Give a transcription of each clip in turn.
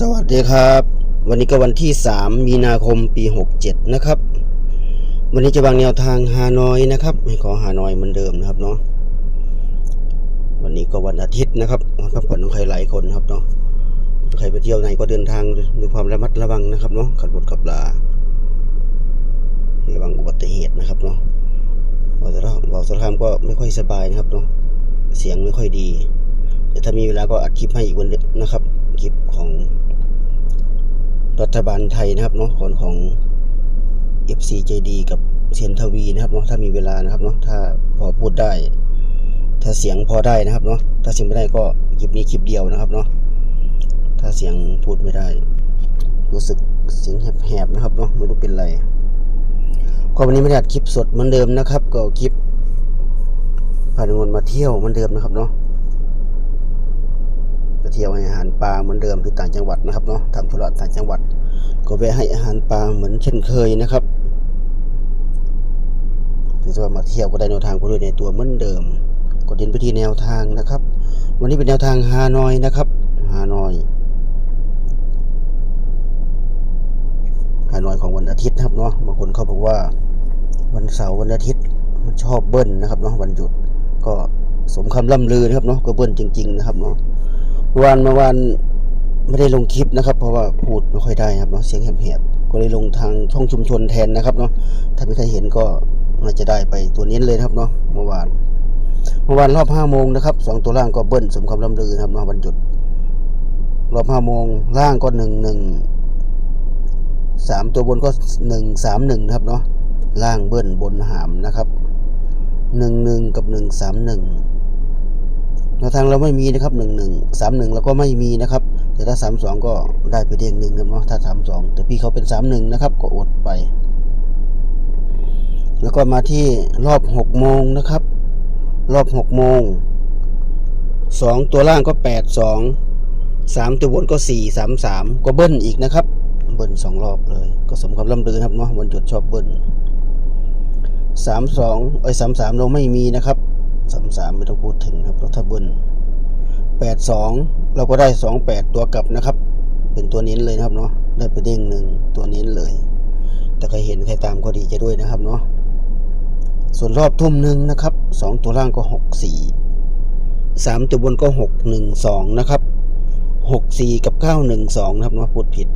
สวัสดีครับ วันนี้ก็วันที่ 3 มีนาคมปี 67 นะครับ วันนี้จะวางแนวทางฮานอยนะครับให้ขอฮานอยเหมือนเดิมนะครับเนาะวันนี้ก็วันอาทิตย์นะครับวันพักผ่อนของใครหลายคนครับเนาะใครไปเที่ยวไหนก็เดินทางด้วยความระมัดระวังนะครับเนาะขับรถขับลาระวังอุบัติเหตุนะครับเนาะบอกสารบอกสรามก็ไม่ค่อยสบายนะครับเนาะเสียงไม่ค่อยดีเดี๋ยวถ้ามีเวลาก็อัดคลิปให้อีกวันหนึ่งนะครับคลิปของ รัฐบาลไทยนะครับเนาะคนของ FCJD กับเซียนทวีนะครับเนาะถ้ามีเวลานะครับเนาะถ้าพอพูดได้ ถ้าเสียงพอได้นะครับเนาะถ้าเสียงไม่ได้ก็คลิปนี้คลิปเดียวนะครับเนาะถ้าเสียงพูดไม่ได้ รู้สึกเสียงแหบๆนะครับเนาะไม่รู้เป็นไรก็วันนี้ไม่ได้อัดคลิปสดเหมือนเดิมนะครับ ก็คลิปพาดงนมาเที่ยวเหมือนเดิมนะครับเนาะ เที่ยวให้อาหารปลาเหมือนเดิมที่ต่างจังหวัดนะครับเนาะทำธุระต่างจังหวัด ก็ไปให้อาหารปลาเหมือนเช่นเคยนะครับถือว่ามาเที่ยวก็ได้แนวทางไปด้วยในตัวเหมือนเดิมก็เดินไปที่แนวทางนะครับ วันนี้เป็นแนวทางฮานอยนะครับฮานอยฮานอยของวันอาทิตย์นะครับเนาะบางคนเขาบอกว่าวันเสาร์วันอาทิตย์มันชอบเบิ้ลนะครับเนาะวันหยุดก็สมคำล่ำลือนะครับเนาะก็เบิ้ลจริง ๆ นะครับเนาะ วานเมื่อวานไม่ได้ลงคลิปนะครับ เพราะว่าพูดไม่ค่อยได้ครับเนาะเสียงแหบๆก็เลยลงทางช่องชุมชนแทนนะครับเนาะถ้าไม่ใครเห็นก็น่าจะได้ไปตัวนี้เลยครับเนาะเมื่อวานเมื่อวานรอบห้าโมงนะครับสองตัวล่างก็เบิ้ลสมคำลำลือครับเนาะวันหยุดรอบห้าโมงล่างก็หนึ่งหนึ่งสามตัวบนก็หนึ่งสามหนึ่งครับเนาะล่างเบิ้ลบนหามนะครับหนึ่งหนึ่งกับหนึ่งสามหนึ่ง วทางเราไม่มีนะครับหนึ่งหนึ่งสามหนึ่งเราก็ไม่มีนะครับ แต่ถ้าสามสองก็ได้ไปเด้งหนึ่งครับเนาะถ้าสามสองแต่พี่เขาเป็นสามหนึ่งนะครับ ก็อดไป แล้วก็มาที่รอบหกโมงนะครับ รอบหกโมงสองตัวล่างก็แปดสองสามตัวบนก็สี่สามสามก็เบิ้ลอีกนะครับ เบิ้ลสองรอบเลย ก็สมคำล่ำลือครับเนาะวันหยุดชอบเบิ้ลสามสองไอ้สามสามเราไม่มีนะครับ สามสามไม่ต้องพูดถึงครับรถทับเบิลแปดสองเราก็ได้สองแปดตัวกลับนะครับ เป็นตัวเน้นเลยนะครับเนาะได้ไปเด้งหนึ่งตัวเน้นเลย แต่ใครเห็นใครตามก็ดีใจด้วยนะครับเนาะส่วนรอบทุ่มหนึ่งนะครับสองตัวล่างก็หกสี่สามตัวบนก็หกหนึ่งสองนะครับหกสี่กับเก้าหนึ่งสองนะครับเนาะพูดผิด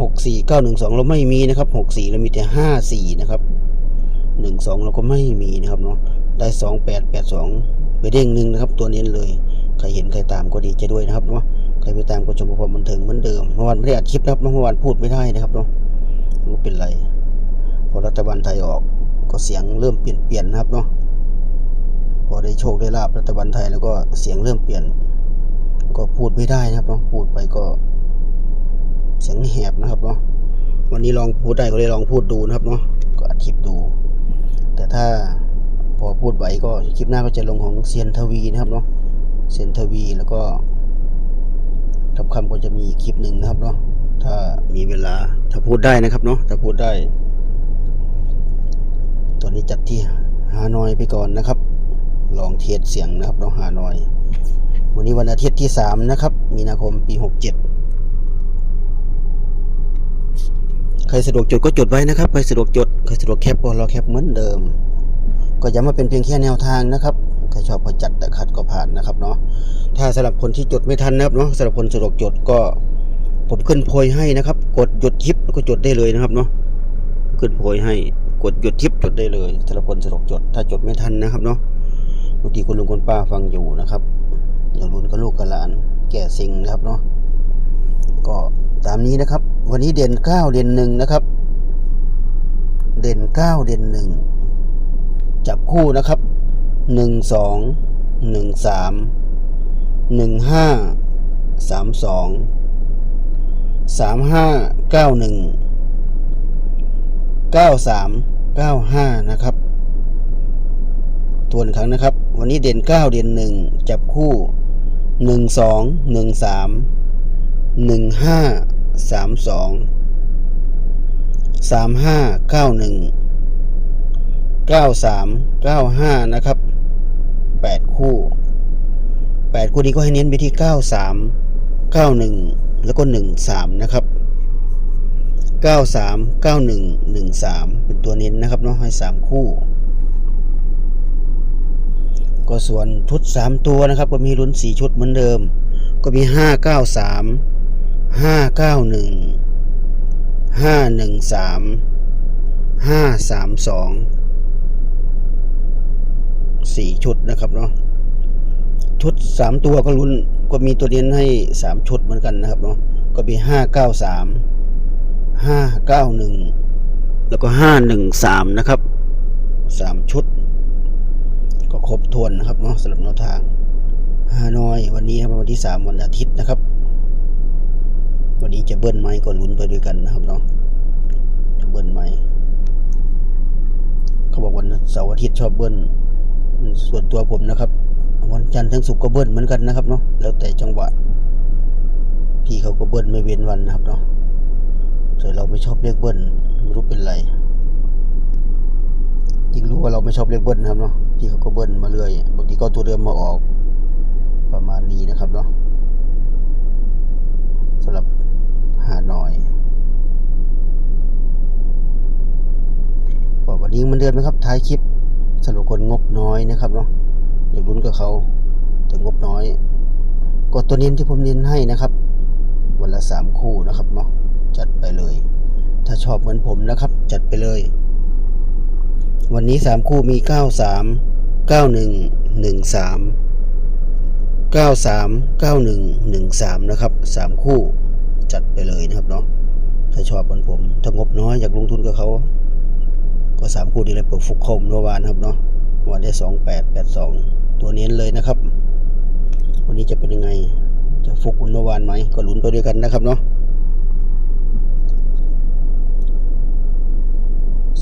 หกสี่เก้าหนึ่งสองเราไม่มีนะครับหกสี่เรามีแต่ห้าสี่นะครับหนึ่งสองเราก็ไม่มีนะครับเนาะ ได้สองแปดแปดสองไปเด้งหนึ่งนะครับ ตัวเนี้เลย ใครเห็นใครตามก็ดีใจด้วยนะครับเนาะใครไปตามก็ชมความบันเทิงเหมือนเดิมเมื่อวานไม่ได้อัดคลิปนะครับเมื่อวานพูดไม่ได้นะครับเนาะรู้เป็นไร พอรัฐบาลไทยออกก็เสียงเริ่มเปลี่ยนเปลี่ยนนะครับเนาะพอได้โชคได้ลาบรัฐบาลไทยแล้วก็เสียงเริ่มเปลี่ยน ก็พูดไม่ได้นะครับเนาะพูดไปก็ เสียงแหบนะครับเนาะวันนี้ลองพูดได้ก็เลยลองพูดดูนะครับเนาะก็อัดคลิปดู แต่ถ้า อพูดไหวก็คลิปหน้าก็จะลงของเซียนทวีนะครับเนาะเซียนทวีแล้วก็คำคำก็จะมีอีกคลิปหนึ่งนะครับเนาะถ้ามีเวลาถ้าพูดได้นะครับเนาะถ้าพูดได้ตอนนี้จัดที่ฮานอยไปก่อนนะครับ ลองเทสเสียงนะครับเนาะฮานอย วันนี้วันอาทิตย์ที่สามนะครับ มีนาคมปีหกเจ็ดใครสะดวกจดก็จดไว้นะครับ ใครสะดวกจด ใครสะดวกแคปก็รอแคปเหมือนเดิม ก็ย้ำว่าเป็นเพียงแค่แนวทางนะครับใครชอบก็จัดแต่ขัดก็ผ่านนะครับเนาะถ้าสำหรับคนที่จดไม่ทันนะครับเนาะสำหรับคนสะดวกจดก็ผมขึ้นโพยให้นะครับ กดหยุดคลิปก็จดได้เลยนะครับเนาะขึ้นโพยให้กดหยุดคลิปจดได้เลยสำหรับคนสะดวกจด ถ้าจดไม่ทันนะครับเนาะบางทีคุณลุงคุณป้าฟังอยู่นะครับอย่าลุ้นกับลูกกับหลานแก่สิ่งนะครับเนาะก็ตามนี้นะครับ วันนี้เด่นเก้าเด่นหนึ่งนะครับ เด่นเก้าเด่นหนึ่ง จับคู่นะครับหนึ่งสองหนึ่งสามหนึ่งห้าสามสองสามห้าเก้าหนึ่งเก้าสามเก้าห้านะครับทวนครั้งนะครับ วันนี้เด่นเก้าเด่นหนึ่งจับคู่หนึ่งสองหนึ่งสาม หนึ่งห้าสามสองสามห้าเก้าหนึ่งเก้าสามเก้าห้านะครับแปดคู่แปดคู่นี้ก็ให้เน้นไปที่เก้าสามเก้าหนึ่งแล้วก็หนึ่งสามนะครับเก้าสามเก้าหนึ่งหนึ่งสามเป็นตัวเน้นนะครับเนาะให้สามคู่ ก็ส่วนชุดสามตัวนะครับ ก็มีลุ้นสี่ชุดเหมือนเดิม ก็มีห้าเก้า สี่ชุดนะครับเนาะชุดสามตัวก็ลุ้นก็มีตัวเน้นให้สามชุดเหมือนกันนะครับเนาะก็มีห้าเก้าสามห้าเก้าหนึ่งแล้วก็ห้าหนึ่งสามนะครับสามชุด ก็ครบถ้วนนะครับเนาะสำหรับแนวทางฮานอย วันนี้ครับวันที่สามวันอาทิตย์นะครับ วันนี้จะเบิ้ลไหมก็ลุ้นไปด้วยกันนะครับเนาะจะเบิ้ลไหมเขาบอกวันเสาร์อาทิตย์ชอบเบิ้ล ส่วนตัวผมนะครับ วันจันทร์ถึงศุกร์ก็เบิ้ลเหมือนกันนะครับเนาะแล้วแต่จังหวะพี่เขาก็เบิ้ลไม่เว้นวันนะครับเนาะแต่เราไม่ชอบเรียกเบิ้ลไม่รู้เป็นไรยิ่งรู้ว่าเราไม่ชอบเรียกเบิ้ลนะครับเนาะพี่เขาก็เบิ้ลมาเรื่อยบางทีก็ตัวเดิมมาออก ประมาณนี้นะครับเนาะสำหรับหาหน่อยวันนี้มันเดิมนะครับท้ายคลิป สำหรับคนงบน้อยนะครับเนาะอยากลุ้นกับเขาแต่งบน้อยกดตัวเน้นที่ผมเน้นให้นะครับ วันละสามคู่นะครับเนาะจัดไปเลย ถ้าชอบเหมือนผมนะครับ จัดไปเลย วันนี้สามคู่มีเก้าสามเก้าหนึ่งหนึ่งสามเก้าสามเก้าหนึ่งหนึ่งสามนะครับสามคู่จัดไปเลยนะครับเนาะถ้าชอบเหมือนผมถ้างบน้อยอยากลงทุนกับเขา ก็สามคู่นี้เลยเปิดฟุกคมเมื่อวานครับเนาะวันได้สองแปดแปดสองตัวเน้นเลยนะครับ วันนี้จะเป็นยังไง จะฟุกเมื่อวานไหมก็ลุ้นไปด้วยกันนะครับเนาะ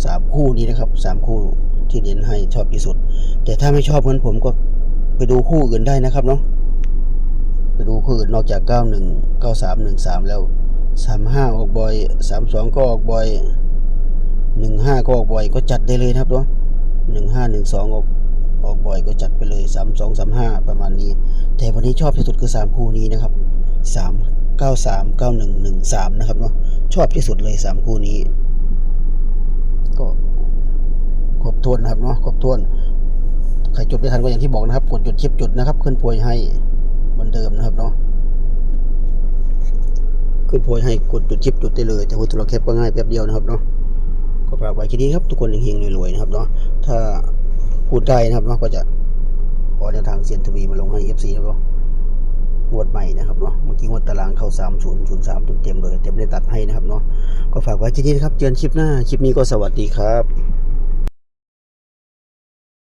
สามคู่นี้นะครับสามคู่ที่เน้นให้ชอบที่สุด แต่ถ้าไม่ชอบเหมือนผมก็ไปดูคู่อื่นได้นะครับเนาะไปดูคู่อื่นนอกจากเก้าหนึ่งเก้าสามหนึ่งสามแล้วสามห้าออกบ่อยสามสองก็ออกบ่อย หนึ่งห้าก็ออกบ่อยก็จัดได้เลยนะครับเนาะหนึ่งห้าหนึ่งสองออกออกบ่อยก็จัดไปเลยสามสองสามห้าประมาณนี้ แต่วันนี้ชอบที่สุดคือสามคู่นี้นะครับสามเก้าสามเก้าหนึ่งหนึ่งสามนะครับเนาะชอบที่สุดเลยสามคู่นี้ ก็ครบถ้วนนะครับเนาะครบถ้วนใครจดไม่ทันก็อย่างที่บอกนะครับ กดจุดชิปจุดนะครับ ขึ้นโพยให้เหมือนเดิมนะครับเนาะขึ้นโพยให้กดจุดชิปจุดได้เลย แต่ว่าตัวเราแคปก็ง่ายแป๊บเดียวนะครับเนาะ ก็ฝากไว้ที่นี้ครับทุกคนเฮงๆรวยๆนะครับเนาะถ้าพูดได้นะครับเนาะก็จะขอแนวทางเซียนทวีมาลงให้ FC นะครับเนาะงวดใหม่นะครับเนาะเมื่อกี้งวดตารางเข้า 3 0 0 3เต็มๆเลยแต่ไม่ได้ตัดให้นะครับเนาะก็ฝากไว้ที่นี้นะครับเจอกันคลิปหน้า คลิปนี้ก็สวัสดีครับ